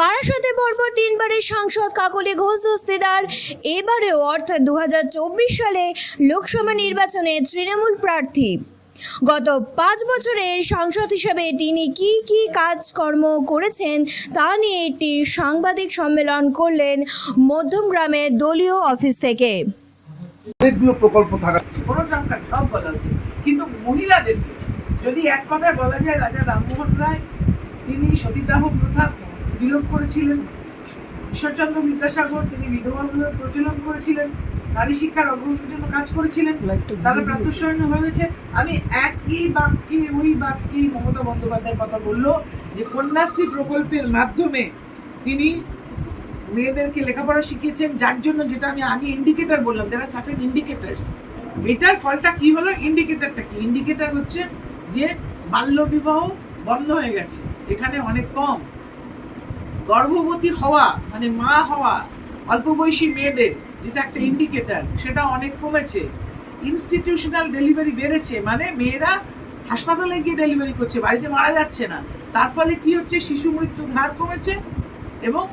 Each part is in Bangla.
বারাসতে পরপর তিনবারের সাংসদ কাকলি ঘোষ দস্তিদার। এবারেও অর্থাৎ দু হাজার চব্বিশ সালে লোকসভা নির্বাচনে তৃণমূল প্রার্থী। গত পাঁচ বছরের সাংসদ হিসেবে তিনি কি কি কাজকর্ম করেছেন তা নিয়ে একটি সাংবাদিক সম্মেলন করলেন মধ্যমগ্রামের দলীয় অফিস থেকে। অনেকগুলো প্রকল্প থাকা সংখ্যা সব বলা হচ্ছে কিন্তু মহিলাদেরকে যদি এক কথায় বলা যায়, রাজা রামমোহন রায়, তিনি সতীদাহ প্রথা বিলোপ করেছিলেন। ঈশ্বরচন্দ্র বিদ্যাসাগর তিনি বিধবা বিবাহ প্রচলন করেছিলেন। নারী শিক্ষার অগ্রগতির জন্য কাজ করেছিলেন। তারা প্রাতঃস্মরণ হয়েছে। আমি একই বাক্যে ওই বাক্যে মমতা বন্দ্যোপাধ্যায়ের কথা বলল যে কন্যাশ্রী প্রকল্পের মাধ্যমে তিনি মেয়েদেরকে লেখাপড়া শিখিয়েছেন। যার জন্য যেটা আমি আগে ইন্ডিকেটার বললাম যারা সার্টেন ইন্ডিকেটার্স এটার ফলটা কি হলো? ইন্ডিকেটারটা কি? ইন্ডিকেটার হচ্ছে যে বাল্যবিবাহ বন্ধ হয়ে গেছে। এখানে অনেক কম। গর্ভবতী হওয়া মানে মা হওয়া অল্প বয়সী মেয়েদের যেটা একটা ইন্ডিকেটার সেটা অনেক কমেছে। ইনস্টিটিউশনাল ডেলিভারি বেড়েছে মানে মেয়েরা হাসপাতালে গিয়ে ডেলিভারি করছে, বাড়িতে মারা যাচ্ছে না। তার ফলে কি হচ্ছে? শিশু মৃত্যুর হার কমেছে এবং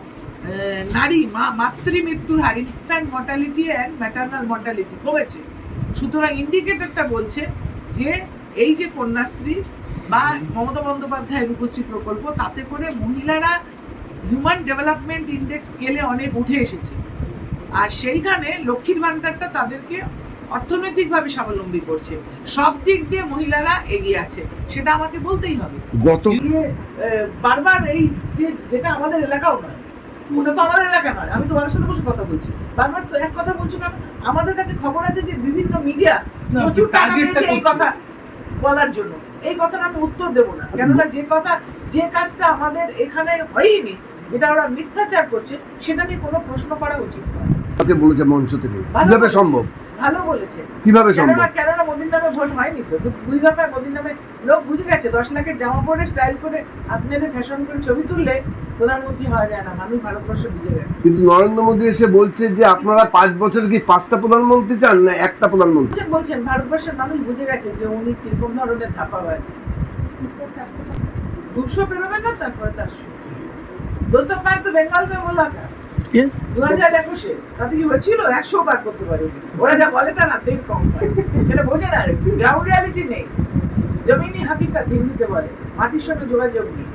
নারী, মা মাতৃ মৃত্যুর হার infant mortality and maternal mortality কমেছে। সুতরাং ইন্ডিকেটরটা বলছে যে এই যে কন্যাশ্রী বা মমতা বন্দ্যোপাধ্যায়ের রূপশ্রী প্রকল্প, তাতে করে মহিলারা হিউম্যান ডেভেলপমেন্ট ইন্ডেক্স স্কেলে অনেক উঠে এসেছে। আর সেইখানে লক্ষ্মীর ভাণ্ডারটা তাদেরকে অর্থনৈতিকভাবে স্বাবলম্বী করছে। সব দিক দিয়ে মহিলারা এগিয়ে আছে সেটা আমাকে বলতেই হবে। গত বারবার এই যে যেটা আমাদের এলাকাও নয় ওটা তো আমাদের এলাকা নয় আমি তো বাবার সাথে বসে কথা বলছি। বারবার তো এক কথা বলছো কারণ আমাদের কাছে খবর আছে যে বিভিন্ন মিডিয়া প্রচুর টাকা পেয়েছে এই কথা বলার জন্য। এই কথাটা আমি উত্তর দেবো না। কেননা যে কথা যে কাজটা আমাদের এখানে হয়নি যেটা ওরা মিথ্যাচার করছে সেটা নিয়ে কোনো প্রশ্ন করা উচিত নয়। আমাকে বলেছে মঞ্চ থেকে? কীভাবে সম্ভব? ভালো বলেছে। কীভাবে সম্ভব? কেননা মোদির নামে ভোট হয়নি তো। দুই দফায় মোদির নামে লোক বুঝে গেছে। দশ লাখের জামা পরে স্টাইল করে নেড়ে ফ্যাশন করে ছবি তুললে প্রধানমন্ত্রী হওয়া যায় না। মানুষ ভারতবর্ষ বুঝে গেছে। কিন্তু নরেন্দ্র মোদী এসে বলছে যে আপনারা পাঁচ বছর কি পাঁচটা প্রধানমন্ত্রী চান না একটা প্রধানমন্ত্রী? বলছেন বলছেন ভারতবর্ষের মানুষ বুঝে গেছে যে উনি কীরকম ধরনের থাপা হয় দুশো বেরোবে না তারপরে তার দুশো পার তো বেঙ্গল মে था। দু হাজার একুশে। তাতে কি হয়েছিল? একশো বার করতে পারে। ওরা যা বলে তা না দেখ কম এটা বোঝে না গ্রাউন্ড রিয়ালিটি নেই। জমিনি হাকিকাত হিন্দিতে বলে মাটির সঙ্গে যোগাযোগ নেই।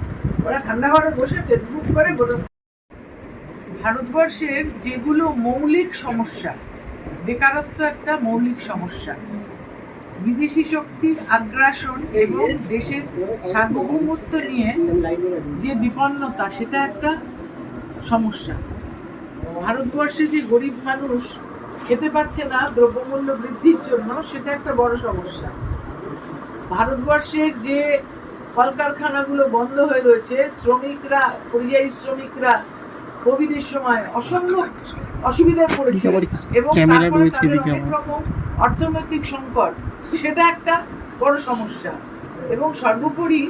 ওরা ঠান্ডা ঘরে বসে ফেসবুক করে ভারতবর্ষের যেগুলো মৌলিক সমস্যা বেকারত্ব একটা মৌলিক সমস্যা। বিদেশি শক্তির আগ্রাসন এবং দেশের সার্বভৌমত্ব নিয়ে যে বিপন্নতা সেটা একটা সমস্যা। ভারতবর্ষে যে গরিব মানুষ খেতে পাচ্ছে না দ্রব্যমূল্য বৃদ্ধির জন্য সেটা একটা বড় সমস্যা। ভারতবর্ষের যে কলকারখানাগুলো বন্ধ হয়ে রয়েছে শ্রমিকরা পরিযায়ী শ্রমিকরা কোভিডের সময় অসম্ভব অসুবিধায় পড়েছে এবং তারপরে তাদের অনেক রকম অর্থনৈতিক সংকট সেটা একটা বড় সমস্যা। এবং সর্বোপরি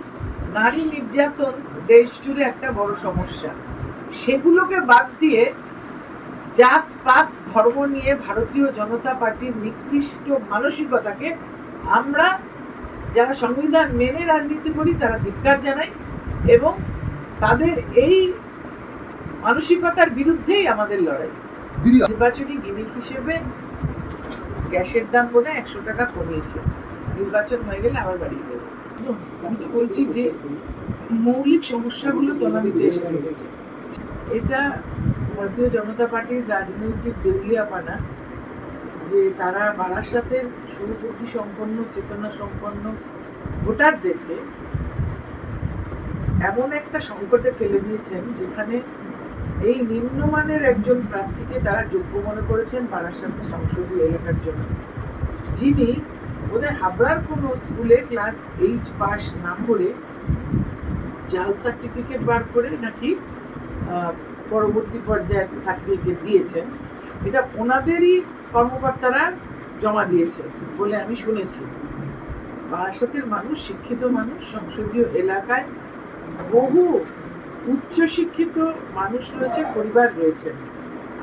নারী নির্যাতন দেশ জুড়ে একটা বড় সমস্যা। সেগুলোকে বাদ দিয়ে জাত পাত ধর্ম নিয়ে ভারতীয় জনতা পার্টির নিকৃষ্ট মানসিকতাকে আমরা যারা সংবিধান মেনে রাজনীতি করি তারা ধিক্কার জানাই এবং তাদের এই মানসিকতার বিরুদ্ধেই আমাদের লড়াই। নির্বাচনী গিমিক হিসেবে গ্যাসের দাম বোধ হয় একশো টাকা কমিয়েছে। নির্বাচন হয়ে গেলে আবার বাড়িয়ে দেবে। আমি তো বলছি যে মৌলিক সমস্যাগুলো তলানিতে এসে ঠেকেছে এটা ভারতীয় জনতা পার্টির রাজনৈতিক দেউলিয়াপানা, যে তারা বারাসাতের সুবুদ্ধি সম্পন্ন, চেতনা সম্পন্ন ভোটারদেরকে এমন একটা সংকটে ফেলে দিয়েছেন, যেখানে এই নিম্নমানের একজন প্রার্থীকে তারা যোগ্য মনে করেছেন বারাসাত সংসদীয় এলাকার জন্য। যিনি ওদের হাবড়ার কোনো স্কুলে ক্লাস এইট পাস না করে জাল সার্টিফিকেট বার করে নাকি পরবর্তী পর্যায়ে সার্টিফিকেট দিয়েছেন, এটা ওনাদেরই কর্মকর্তারা জমা দিয়েছে বলে আমি শুনেছি। বারাসাতের মানুষ, শিক্ষিত মানুষ, সংসদীয় এলাকায় বহু উচ্চশিক্ষিত মানুষ রয়েছে পরিবার রয়েছে।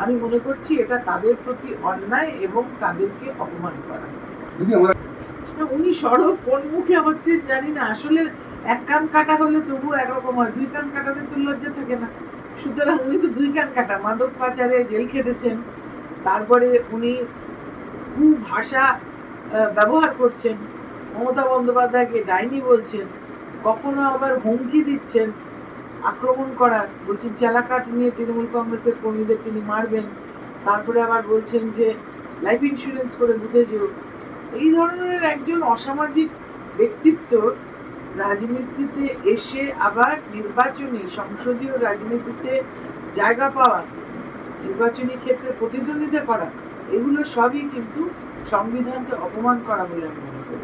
আমি মনে করছি এটা তাদের প্রতি অন্যায় এবং তাদেরকে অপমান করা। উনি সড়ক কোন মুখে হচ্ছে জানি না। আসলে এক কান কাটা হলে তবু একরকম হয় দুই কান কাটাতে তো লজ্জা থাকে না। সুতরাং উনি তো দুই কান কাটা মাদক পাচারে জেল খেটেছেন তারপরে উনি কু ভাষা ব্যবহার করছেন মমতা বন্দ্যোপাধ্যায়কে ডাইনি বলছেন কখনো আবার হুমকি দিচ্ছেন। আক্রমণ করার বলছেন চালাকাঠ নিয়ে তৃণমূল কংগ্রেসের কর্মীদের তিনি মারবেন। তারপরে আবার বলছেন যে লাইফ ইন্স্যুরেন্স করে বুঝে যেও এই ধরনের একজন অসামাজিক ব্যক্তিত্ব রাজনীতিতে এসে আবার নির্বাচনী, সংসদীয় রাজনীতিতে জায়গা পাওয়া, নির্বাচনী ক্ষেত্রে প্রতিদ্বন্দ্বিতা করা, এগুলো সবই কিন্তু সংবিধানকে অপমান করা বলে আমি মনে করি।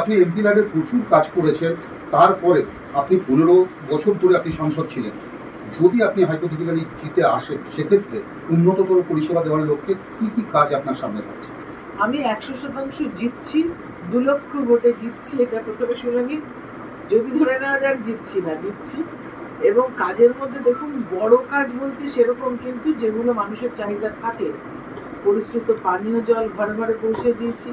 আপনি এমপি ল্যাডের প্রচুর কাজ করেছেন। তারপরে আপনি পনেরো বছর ধরে আপনি সাংসদ ছিলেন। যদি আপনি হাইপোথেটিক্যালি জিতে আসেন, সেক্ষেত্রে উন্নততর পরিষেবা দেওয়ার লক্ষ্যে কি কি কাজ আপনার সামনে থাকছে? আমি একশো শতাংশ জিতছি, দু লক্ষ ভোটে জিতছি, এটা প্রথমে শুনে নিন। যদি ধরে নেওয়া যাক, জিতছি না, জিতছি। এবং কাজের মধ্যে দেখুন, বড় কাজ বলতে সেরকম কিন্তু যেগুলো মানুষের চাহিদা থাকে, পরিশ্রুত পানীয় জল ঘরে ঘরে পৌঁছে দিয়েছি।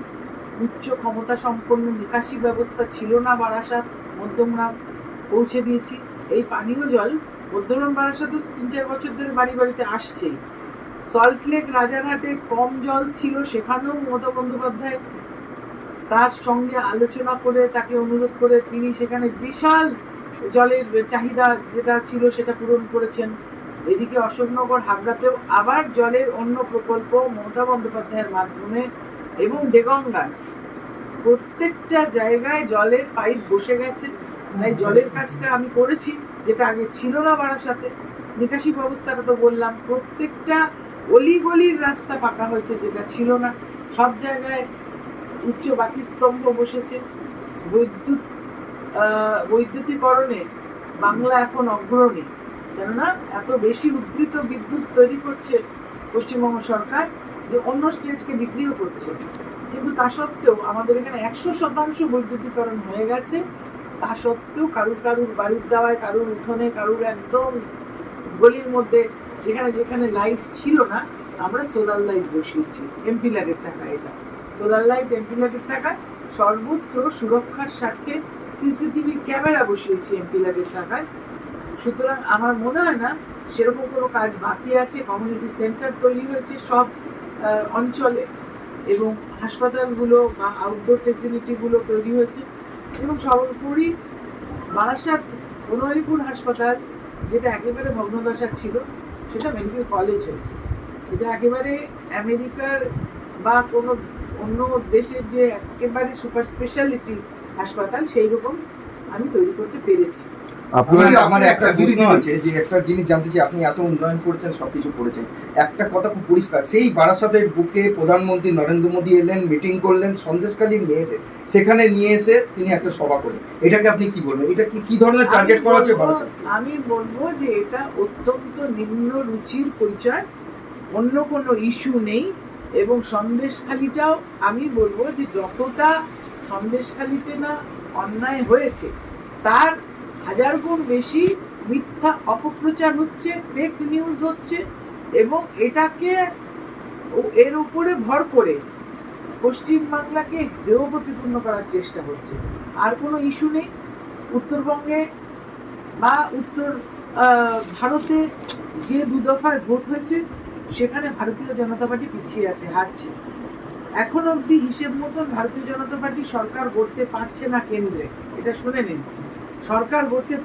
উচ্চ ক্ষমতা সম্পন্ন নিকাশি ব্যবস্থা ছিল না বারাসাত মধ্যমগ্রাম পৌঁছে দিয়েছি। এই পানীয় জল মধ্যমগ্রাম বারাসাতও তিন চার বছর ধরে বাড়ি বাড়িতে আসছেই সল্টলেক রাজারহাটে কম জল ছিল, সেখানেও মমতা বন্দ্যোপাধ্যায় তার সঙ্গে আলোচনা করে তাকে অনুরোধ করে তিনি সেখানে বিশাল জলের চাহিদা যেটা ছিল সেটা পূরণ করেছেন। এদিকে অশোকনগর, হাবড়াতেও আবার জলের অন্য প্রকল্প মমতা বন্দ্যোপাধ্যায়ের মাধ্যমে এবং দেগঙ্গার। প্রত্যেকটা জায়গায় জলের পাইপ বসে গেছে। তাই জলের কাজটা আমি করেছি, যেটা আগে ছিল না বারাসাতে নিকাশি ব্যবস্থাটা তো বললাম, প্রত্যেকটা অলিগলির রাস্তা পাকা হয়েছে, যেটা ছিল না। সব জায়গায় উচ্চ বাতিস্তম্ভ বসেছে। বৈদ্যুৎ বৈদ্যুতিকরণে বাংলা এখন অগ্রণী। কেননা, এত বেশি উদ্ধৃত বিদ্যুৎ তৈরি করছে পশ্চিমবঙ্গ সরকার যে অন্য স্টেটকে বিক্রিও করছে। কিন্তু তা সত্ত্বেও আমাদের এখানে একশো শতাংশ বৈদ্যুতিকরণ হয়ে গেছে। তা সত্ত্বেও কারুর কারুর বাড়ির দেওয়ায়, কারুর উঠোনে, কারুর একদম গলির মধ্যে যেখানে যেখানে লাইট ছিল না, আমরা সোলার লাইট বসিয়েছি। এমপিলারের টাকা এটা। সোলার লাইট এমপিলারের টাকা, সর্বত্র সুরক্ষার স্বার্থে সিসিটিভি ক্যামেরা বসিয়েছি এমপিলারের টাকায়। সুতরাং আমার মনে হয় না, সেরকম কোনো কাজ বাকি আছে কমিউনিটি সেন্টার তৈরি হয়েছে, সব অঞ্চলে এবং হাসপাতালগুলো বা আউটডোর ফেসিলিটিগুলো তৈরি হয়েছে এবং সর্বোপরি বারাসাত বনোয়ারিপুর হাসপাতাল, যেটা একেবারে ভগ্নদশা ছিল, সেটা মেডিকেল কলেজ হয়েছে। এটা একেবারে আমেরিকার বা কোনো অন্য দেশের যে একেবারে সুপার স্পেশালিটি হাসপাতাল সেই রকম আমি তৈরি করতে পেরেছি। আপনার আমার একটা প্রশ্ন আছে যে একটা জিনিস জানতে চাই আপনি এত উন্নয়ন করেছেন সবকিছু করেছেন। একটা কথা খুব পরিষ্কার সেই বারাসাতের বুকে প্রধানমন্ত্রী নরেন্দ্র মোদী এলেন মিটিং করলেন সন্দেশকালীন মেয়েদের সেখানে নিয়ে এসে তিনি একটা সভা করলেন। এটাকে আপনি কি বলবেন? এটা কি কি ধরনের টার্গেট করা হচ্ছে বারাসাত আমি বলব যে এটা অত্যন্ত নিম্ন রুচির পরিচয় অন্য কোনো ইস্যু নেই এবং সন্দেশখালিটাও আমি বলব যে যতটা সন্দেশখালিতে না অন্যায় হয়েছে তার হাজার গুণ বেশি মিথ্যা অপপ্রচার হচ্ছে ফেক নিউজ হচ্ছে এবং এটাকে এর উপরে ভর করে পশ্চিমবাংলাকে হেয় প্রতিপূর্ণ করার চেষ্টা হচ্ছে। আর কোনো ইস্যু নেই। উত্তরবঙ্গে বা উত্তর ভারতে যে দু দফায় ভোট হয়েছে, সেখানে ভারতীয় জনতা পার্টি পিছিয়ে আছে, হারছে। এখন অবধি হিসেব মতন ভারতীয় জনতা পার্টি সরকার গড়তে পারছে না কেন্দ্রে। এটা শুনে নিন। সরকার পার